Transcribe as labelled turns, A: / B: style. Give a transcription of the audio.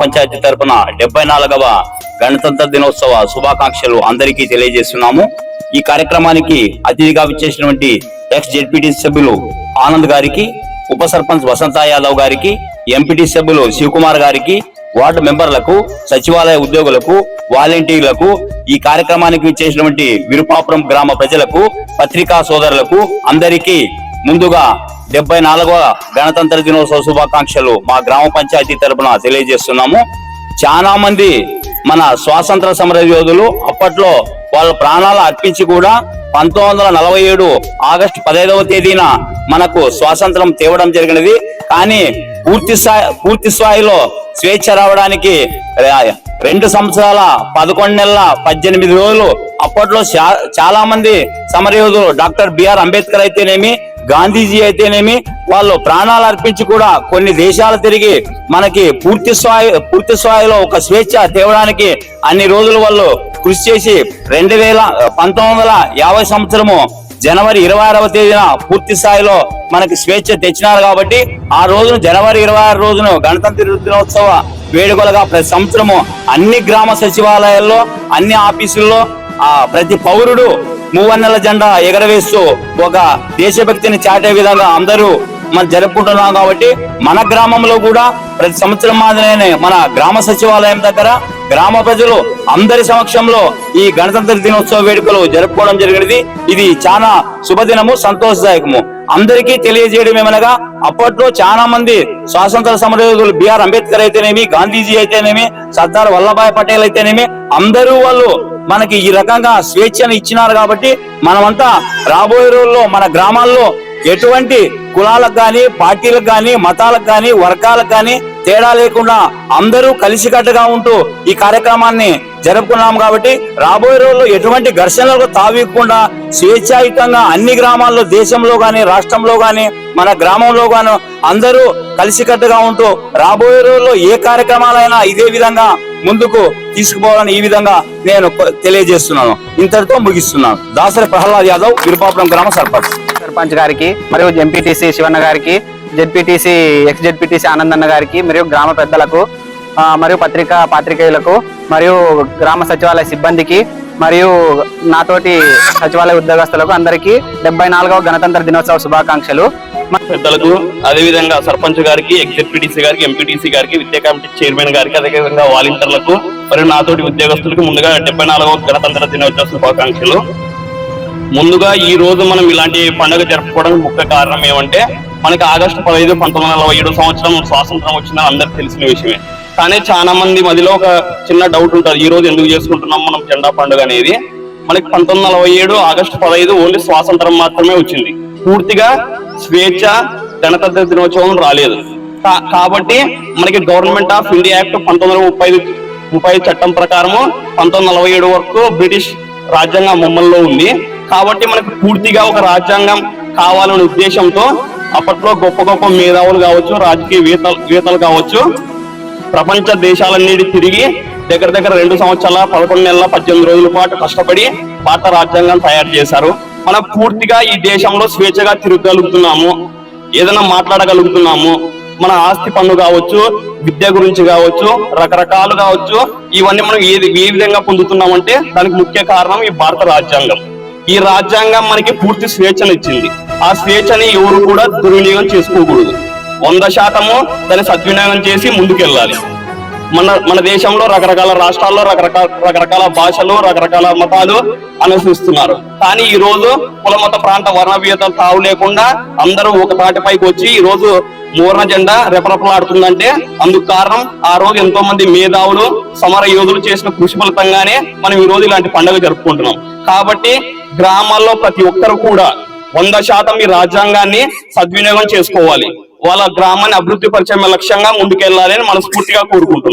A: పంచాయతీ తరపున డెబ్బై నాలుగవ గణతంత్ర దినోత్సవ శుభాకాంక్షలు అందరికీ తెలియజేస్తున్నాము. ఈ కార్యక్రమానికి అతిథిగా విచ్చేసినటువంటి ఎక్స్ జెడ్పీటీ సభ్యులు ఆనంద్ గారికి ఉప సర్పంచ్ వసంత యాదవ్ గారికి ఎంపీటీ సభ్యులు శివకుమార్ గారికి వార్డు మెంబర్లకు సచివాలయ ఉద్యోగులకు వాలంటీర్లకు ఈ కార్యక్రమానికి విచ్చేసినటువంటి విరుపాపురం గ్రామ ప్రజలకు పత్రికా సోదరులకు అందరికీ ముందుగా డెబ్బై నాలుగవ గణతంత్ర దినోత్సవ శుభాకాంక్షలు మా గ్రామ పంచాయతీ తరపున తెలియజేస్తున్నాము. చాలా మంది మన స్వాతంత్ర సమర యోధులు అప్పట్లో వాళ్ళ ప్రాణాలు అర్పించి కూడా పంతొమ్మిది వందల నలభై ఏడు ఆగస్టు పదహైదవ తేదీన మనకు స్వాతంత్రం తేవడం జరిగినది. కానీ పూర్తి స్థాయి పూర్తి స్థాయిలో స్వేచ్ఛ రావడానికి రెండు సంవత్సరాల పదకొండు నెలల పద్దెనిమిది రోజులు అప్పట్లో చా- చాలా మంది సమరయోధులు డాక్టర్ బిఆర్ అంబేద్కర్ అయితేనేమి గాంధీజీ అయితేనేమి వాళ్ళు ప్రాణాలు అర్పించి కూడా కొన్ని దేశాలు తిరిగి మనకి పూర్తి స్థాయి పూర్తి స్థాయిలో ఒక స్వేచ్ఛ తేవడానికి అన్ని రోజులు వాళ్ళు కృషి చేసి రెండు వేల పంతొమ్మిది వందల యాభై సంవత్సరము జనవరి ఇరవై ఆరవ తేదీన పూర్తి స్థాయిలో మనకి స్వేచ్ఛ తెచ్చినారు కాబట్టి ఆ రోజున జనవరి ఇరవై ఆరు రోజును గణతంత్ర దినోత్సవ వేడుకలుగా ప్రతి సంవత్సరము అన్ని గ్రామ సచివాలయాల్లో అన్ని ఆఫీసుల్లో ఆ ప్రతి పౌరుడు మూవన్నెల జెండా ఎగరవేస్తూ ఒక దేశభక్తిని చాటే విధంగా అందరూ మనం జరుపుకుంటున్నాం కాబట్టి మన గ్రామంలో కూడా ప్రతి సంవత్సరం మాదిరినే మన గ్రామ సచివాలయం దగ్గర గ్రామ ప్రజలు అందరి సమక్షంలో ఈ గణతంత్ర దినోత్సవ వేడుకలు జరుపుకోవడం జరిగినది. ఇది చాలా శుభదినము సంతోషదాయకము. అందరికీ తెలియజేయడం ఏమనగా అప్పట్లో చాలా మంది స్వాతంత్ర సమరయోధులు బిఆర్ అంబేద్కర్ అయితేనేమి గాంధీజీ అయితేనేమి సర్దార్ వల్లభాయ్ పటేల్ అయితేనేమి అందరూ వాళ్ళు మనకి ఈ రకంగా స్వేచ్ఛను ఇచ్చినారు కాబట్టి మనమంతా రాబోయే రోజుల్లో మన గ్రామాల్లో ఎటువంటి కులాలకు గాని పార్టీలకు గాని మతాలకు గాని వర్గాలకు గాని తేడా లేకుండా అందరూ కలిసికట్టుగా ఉంటూ ఈ కార్యక్రమాన్ని జరుపుకున్నాం కాబట్టి రాబోయే రోజుల్లో ఎటువంటి ఘర్షణలకు తావీయకుండా స్వేచ్ఛాయుతంగా అన్ని గ్రామాల్లో దేశంలో గాని రాష్ట్రంలో గాని మన గ్రామంలో గాను అందరూ కలిసికట్టుగా ఉంటూ రాబోయే రోజుల్లో ఏ కార్యక్రమాలైనా ఇదే విధంగా ముందుకు తీసుకుపోవాలని ఈ విధంగా నేను తెలియజేస్తున్నాను. ఇంతటితో ముగిస్తున్నాను. దాసరి ప్రహ్లాద్ యాదవ్ విరుపాపురం గ్రామ సర్పంచ్.
B: సర్పంచ్ గారికి మరియు ఎంపీటీసీ శివన్న గారికి జెడ్పీటీసీ ఎక్స్ జెడ్పీటీసీ ఆనందన్న గారికి మరియు గ్రామ పెద్దలకు మరియు పత్రికా పాత్రికేయులకు మరియు గ్రామ సచివాలయ సిబ్బందికి మరియు నాతోటి సచివాలయ ఉద్యోగస్తులకు అందరికీ డెబ్బై నాలుగవ గణతంత్ర దినోత్సవ శుభాకాంక్షలు.
C: పెద్దలకు అదేవిధంగా సర్పంచ్ గారికి ఎగ్జిక్యూటివ్ గారికి ఎంపీటీసీ గారికి విద్యా కమిటీ చైర్మన్ గారికి అదేవిధంగా వాలంటీర్లకు మరియు నాతోటి ఉద్యోగస్తులకు ముందుగా డెబ్బై నాలుగవ గణతంత్ర దినోత్సవ శుభాకాంక్షలు. ముందుగా ఈ రోజు మనం ఇలాంటి పండుగ జరుపుకోవడానికి ముఖ్య కారణం ఏమంటే మనకి ఆగస్టు పదహైదు పంతొమ్మిది వందల నలభై ఏడు సంవత్సరం స్వాతంత్రం వచ్చిన అందరికి తెలిసిన విషయమే. కానీ చాలా మంది మదిలో ఒక చిన్న డౌట్ ఉంటుంది ఈ రోజు ఎందుకు చేసుకుంటున్నాం మనం జెండా పండుగ అనేది? మనకి పంతొమ్మిది వందల నలభై ఏడు ఆగస్టు పదహైదు ఓన్లీ స్వాతంత్రం మాత్రమే వచ్చింది. పూర్తిగా స్వేచ్ఛ గణతంత్ర దినోత్సవం రాలేదు. కాబట్టి మనకి గవర్నమెంట్ ఆఫ్ ఇండియా యాక్ట్ పంతొమ్మిది వందల ముప్పై ముప్పై చట్టం ప్రకారము పంతొమ్మిది నలభై ఏడు వరకు బ్రిటిష్ రాజ్యాంగం అమల్లో ఉంది. కాబట్టి మనకు పూర్తిగా ఒక రాజ్యాంగం కావాలనే ఉద్దేశంతో అప్పట్లో గొప్ప గొప్ప మేధావులు కావచ్చు రాజకీయ వేతలు వేతలు కావచ్చు ప్రపంచ దేశాలన్నిటి తిరిగి దగ్గర దగ్గర రెండు సంవత్సరాల పదకొండు నెలల పద్దెనిమిది రోజుల పాటు కష్టపడి భారత రాజ్యాంగం తయారు చేశారు. మనం పూర్తిగా ఈ దేశంలో స్వేచ్ఛగా తిరగగలుగుతున్నాము ఏదైనా మాట్లాడగలుగుతున్నాము మన ఆస్తి పన్ను కావచ్చు విద్య గురించి కావచ్చు రకరకాలు కావచ్చు ఇవన్నీ మనం ఏది ఏ విధంగా పొందుతున్నామంటే దానికి ముఖ్య కారణం ఈ భారత రాజ్యాంగం. ఈ రాజ్యాంగం మనకి పూర్తి స్వేచ్ఛను ఇచ్చింది ఆ స్వేచ్ఛని ఎవరు కూడా దుర్వినియోగం చేసుకోకూడదు. వంద శాతము దాన్ని సద్వినియోగం చేసి ముందుకెళ్ళాలి. మన మన దేశంలో రకరకాల రాష్ట్రాల్లో రకరకాల రకరకాల భాషలు రకరకాల మతాలు అనుసరిస్తున్నారు. కానీ ఈ రోజు కుల మత ప్రాంత వర్ణభేదాలు తావు లేకుండా అందరూ ఒక తాటిపైకి వచ్చి ఈ రోజు మూర్ణ జెండా రెపరెపలాడుతుందంటే అందుకు కారణం ఆ రోజు ఎంతో మంది మేధావులు సమర యోధులు చేసిన కృషి ఫలితంగానే మనం ఈ రోజు ఇలాంటి పండుగ జరుపుకుంటున్నాం. కాబట్టి గ్రామాల్లో ప్రతి ఒక్కరు కూడా వంద శాతం ఈ రాజ్యాంగాన్ని సద్వినియోగం చేసుకోవాలి. వాళ్ళ గ్రామాన్ని అభివృద్ధి పరిచే లక్ష్యంగా ముందుకెళ్ళాలని మనస్ఫూర్తిగా కోరుకుంటున్నాం.